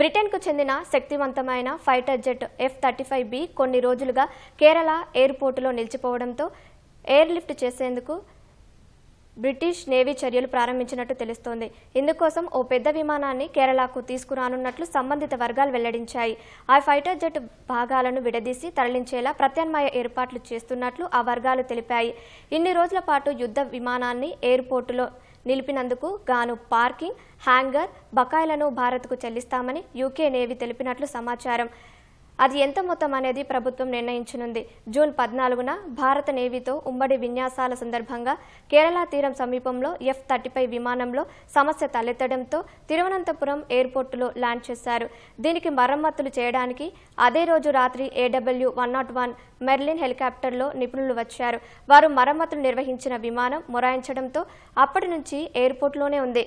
బ్రిటన్కు చెందిన శక్తివంతమైన fighter jet F thirty five B కొన్ని రోజులుగా కేరళ ఎయిర్పోర్టులో నిలిచిపోవడంతో ఎయిర్ లిఫ్ట్ చేసేందుకు బ్రిటిష్ నేవీ చర్యలు ప్రారంభించినట్టు తెలుస్తోంది. ఇందుకోసం ఓ పెద్ద విమానాన్ని కేరళకు తీసుకురానున్నట్లు సంబంధిత వర్గాలు వెల్లడించాయి. ఆ ఫైటర్ జెట్ భాగాలను విడదీసి తరలించేలా ప్రత్యామ్నాయ ఏర్పాట్లు చేస్తున్నట్లు ఆ వర్గాలు తెలిపాయి. ఇన్ని రోజుల పాటు యుద్ధ విమానాన్ని ఎయిర్పోర్టులో నిలిపినందుకు గాను పార్కింగ్ హ్యాంగర్ బకాయిలను భారత్కు చెల్లిస్తామని యూకే నేవీ తెలిపినట్లు సమాచారం. అది ఎంత మొత్తం అనేది ప్రభుత్వం నిర్ణయించనుంది. జూన్ పద్నాలుగున భారత నేవీతో ఉమ్మడి విన్యాసాల సందర్భంగా కేరళ తీరం సమీపంలో ఎఫ్ థర్టీ విమానంలో సమస్య తలెత్తడంతో తిరువనంతపురం ఎయిర్పోర్టులో ల్యాండ్ చేశారు. దీనికి మరమ్మతులు చేయడానికి అదే రోజు రాత్రి AW one not one Merlin హెలికాప్టర్లో నిపుణులు వచ్చారు. వారు మరమ్మతులు నిర్వహించిన విమానం మొరాయించడంతో అప్పటి నుంచి ఎయిర్పోర్టులోనే ఉంది.